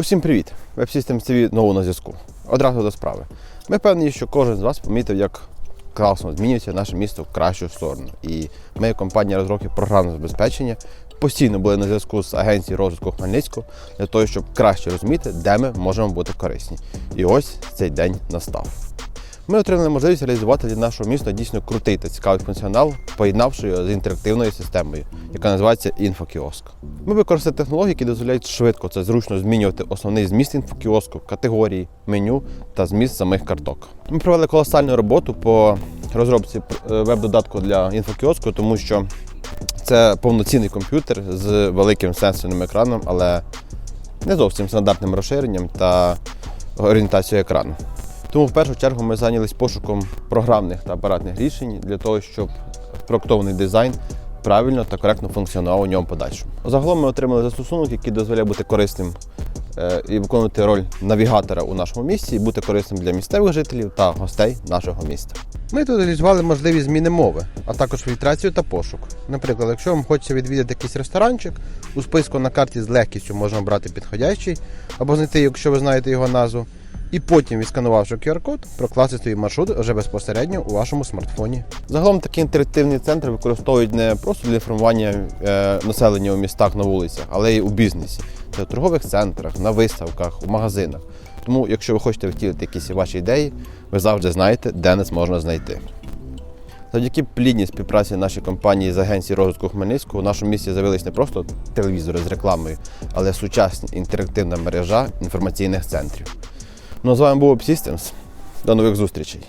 Усім привіт! Web-Systems TV знову на зв'язку. Одразу до справи. Ми впевнені, що кожен з вас помітив, як класно змінюється наше місто в кращу сторону. І ми, компанія розробки програмного забезпечення, постійно були на зв'язку з агенцією розвитку Хмельницького для того, щоб краще розуміти, де ми можемо бути корисні. І ось цей день настав. Ми отримали можливість реалізувати для нашого міста дійсно крутий та цікавий функціонал, поєднавши його з інтерактивною системою, яка називається інфокіоск. Ми використали технології, які дозволяють швидко це зручно змінювати основний зміст інфокіоску, категорії, меню та зміст самих карток. Ми провели колосальну роботу по розробці е, веб-додатку для інфокіоску, тому що це повноцінний комп'ютер з великим сенсорним екраном, але не зовсім стандартним розширенням та орієнтацією екрану. Тому в першу чергу ми зайнялись пошуком програмних та апаратних рішень для того, щоб проектований дизайн правильно та коректно функціонував у ньому подальшому. Загалом ми отримали застосунок, який дозволяє бути корисним е, і виконувати роль навігатора у нашому місті, і бути корисним для місцевих жителів та гостей нашого міста. Ми тут реалізували можливість зміни мови, а також фільтрацію та пошук. Наприклад, якщо вам хочеться відвідати якийсь ресторанчик, у списку на карті з легкістю можна обрати підходящий або знайти, якщо ви знаєте його назву. І потім, відсканувавши QR-код, прокласти свій маршрут вже безпосередньо у вашому смартфоні. Загалом такі інтерактивні центри використовують не просто для інформування е, населення у містах на вулицях, але й у бізнесі, це у торгових центрах, на виставках, у магазинах. Тому, якщо ви хочете втілити якісь ваші ідеї, ви завжди знаєте, де нас можна знайти. Завдяки плідній співпраці нашої компанії з агенції розвитку Хмельницького у нашому місті з'явились не просто телевізори з рекламою, але сучасна інтерактивна мережа інформаційних центрів. Ну а з вами був Systems. До нових зустрічей.